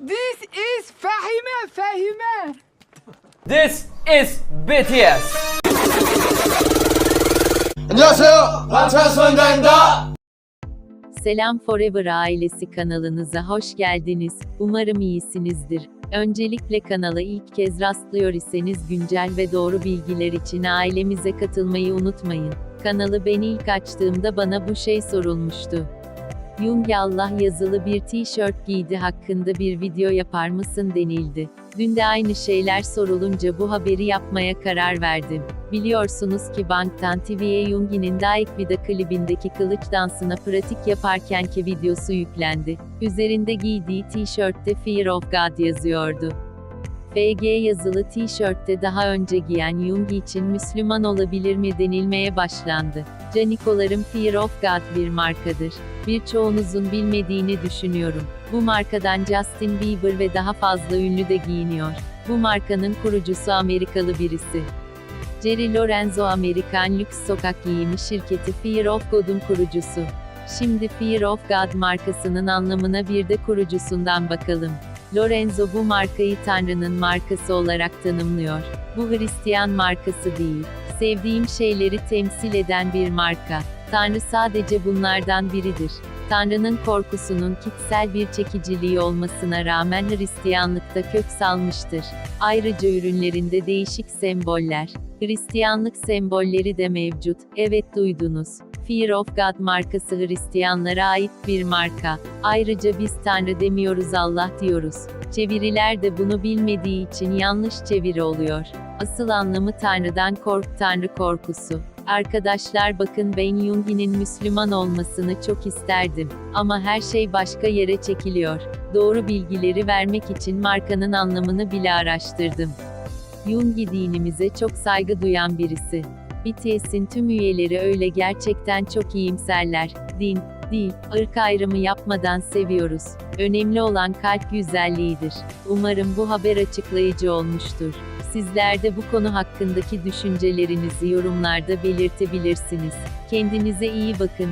This is Fahime Fahime. This is BTS. 안녕하세요 방탄소년단입니다 Selam Forever ailesi kanalınıza hoş geldiniz. Umarım iyisinizdir. Öncelikle kanala ilk kez rastlıyor iseniz güncel ve doğru bilgiler için ailemize katılmayı unutmayın. Kanalı ben ilk açtığımda bana bu şey sorulmuştu. Jung Allah yazılı bir tişört giydi hakkında bir video yapar mısın denildi. Dün de aynı şeyler sorulunca bu haberi yapmaya karar verdim. Biliyorsunuz ki Bangtan TV'ye Yoongi'nin Daik Vida klibindeki kılıç dansına pratik yaparkenki videosu yüklendi. Üzerinde giydiği tişörtte Fear of God yazıyordu. FG yazılı tişörtte daha önce giyen Yoongi için Müslüman olabilir mi denilmeye başlandı. Canikolarım Fear of God bir markadır. Birçoğunuzun bilmediğini düşünüyorum. Bu markadan Justin Bieber ve daha fazla ünlü de giyiniyor. Bu markanın kurucusu Amerikalı birisi. Jerry Lorenzo Amerikan lüks sokak giyimi şirketi Fear of God'un kurucusu. Şimdi Fear of God markasının anlamına bir de kurucusundan bakalım. Lorenzo bu markayı Tanrı'nın markası olarak tanımlıyor. Bu Hristiyan markası değil. Sevdiğim şeyleri temsil eden bir marka. Tanrı sadece bunlardan biridir. Tanrı'nın korkusunun kitsel bir çekiciliği olmasına rağmen Hristiyanlıkta kök salmıştır. Ayrıca ürünlerinde değişik semboller, Hristiyanlık sembolleri de mevcut. Evet duydunuz. Fear of God markası Hristiyanlara ait bir marka. Ayrıca biz Tanrı demiyoruz Allah diyoruz. Çeviriler de bunu bilmediği için yanlış çeviri oluyor. Asıl anlamı Tanrı'dan kork Tanrı korkusu. Arkadaşlar bakın ben Yoongi'nin Müslüman olmasını çok isterdim. Ama her şey başka yere çekiliyor. Doğru bilgileri vermek için markanın anlamını bile araştırdım. Yoongi dinimize çok saygı duyan birisi. BTS'in tüm üyeleri öyle gerçekten çok iyimserler. Din, dil, ırk ayrımı yapmadan seviyoruz. Önemli olan kalp güzelliğidir. Umarım bu haber açıklayıcı olmuştur. Sizler de bu konu hakkındaki düşüncelerinizi yorumlarda belirtebilirsiniz. Kendinize iyi bakın.